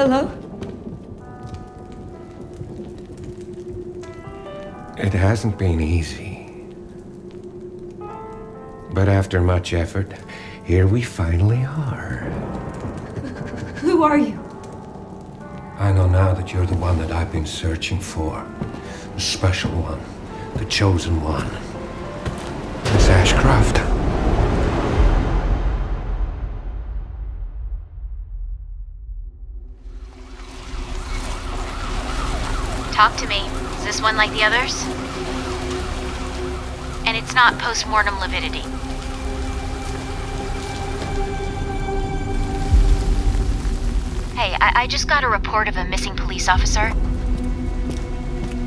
Hello? It hasn't been easy. But after much effort, here we finally are. Who are you? I know now that you're the one that I've been searching for. The special one. The chosen one. Miss Ashcroft. Talk to me. Is this one like the others? And it's not post-mortem lividity. Hey, I, I just got a report of a missing police officer.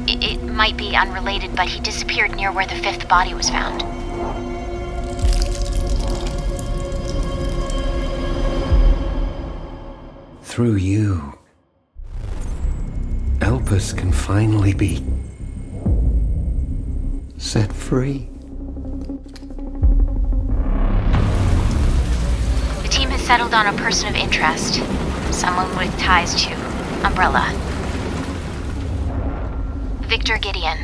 It, it might be unrelated, but he disappeared near where the fifth body was found. Through you, Elpis can finally be set free. The team has settled on a person of interest. Someone with ties to Umbrella. Victor Gideon.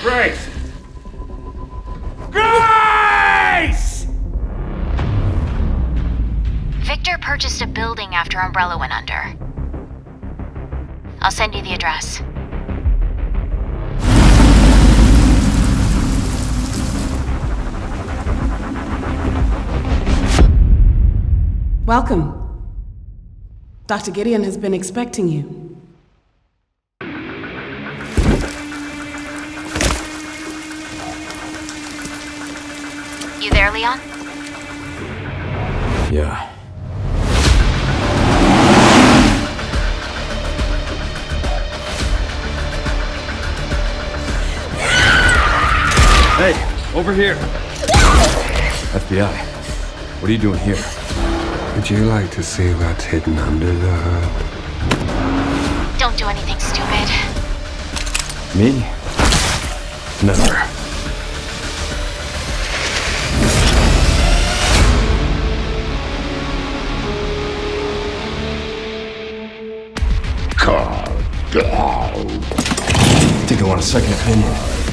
Grace! Purchased a building after Umbrella went under. I'll send you the address. Welcome. Dr. Gideon has been expecting you. You there, Leon? Yeah. Over here. FBI. What are you doing here? Would you like to see what's hidden under the hood? Don't do anything stupid. Me? Never. Think I want a second opinion.